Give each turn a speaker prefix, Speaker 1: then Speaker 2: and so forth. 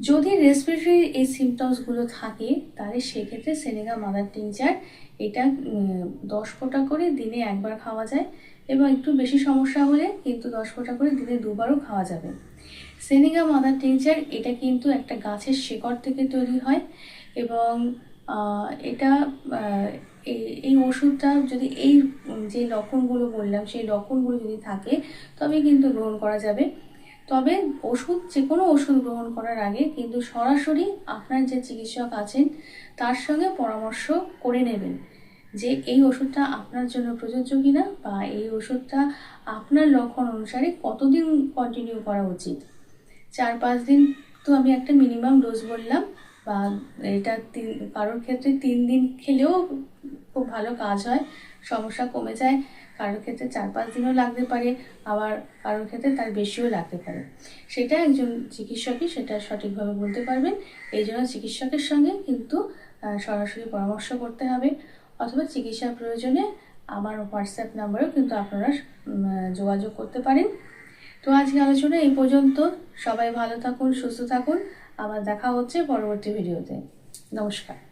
Speaker 1: যদি রেসপিরেটরি এই সিমটমসগুলো থাকে, তাহলে সেক্ষেত্রে সেনেগা মাদার টিংচার এটা দশ ফোঁটা করে দিনে একবার খাওয়া যায় এবং একটু বেশি সমস্যা হলে কিন্তু দশ ফোঁটা করে দিনে দুবারও খাওয়া যাবে। সেনেগা মাদার টিংচার এটা কিন্তু একটা গাছের শেকড় থেকে তৈরি হয় এবং এটা এই- এই ওষুধটা যদি এই যে লক্ষণগুলো বললাম, সেই লক্ষণগুলো যদি থাকে, তবে কিন্তু গ্রহণ করা যাবে। তবে ওষুধ যে কোনো ওষুধ গ্রহণ করার আগে কিন্তু সরাসরি আপনার যে চিকিৎসক আছেন, তার সঙ্গে পরামর্শ করে নেবেন যে এই ওষুধটা আপনার জন্য প্রযোজ্য কিনা বা এই ওষুধটা আপনার লক্ষণ অনুসারে কতদিন কন্টিনিউ করা উচিত। চার, পাঁচ দিন তো আমি একটা মিনিমাম ডোজ বললাম বা এটা তিন, কারোর ক্ষেত্রে তিন দিন খেলেও খুব ভালো কাজ হয়। সমস্যা কমে যায়, কারোর ক্ষেত্রে চার পাঁচ দিনও লাগতে পারে, আবার কারোর ক্ষেত্রে তার বেশিও লাগতে পারে। সেটা একজন চিকিৎসকই সেটা সঠিকভাবে বলতে পারবেন। এই জন্য চিকিৎসকের সঙ্গে কিন্তু সরাসরি পরামর্শ করতে হবে। অথবা চিকিৎসার প্রয়োজনে আমার হোয়াটসঅ্যাপ নাম্বারেও কিন্তু আপনারা যোগাযোগ করতে পারেন। তো আজকে আলোচনা এই পর্যন্ত। সবাই ভালো থাকুন, সুস্থ থাকুন। আবার দেখা হচ্ছে পরবর্তী ভিডিওতে। নমস্কার।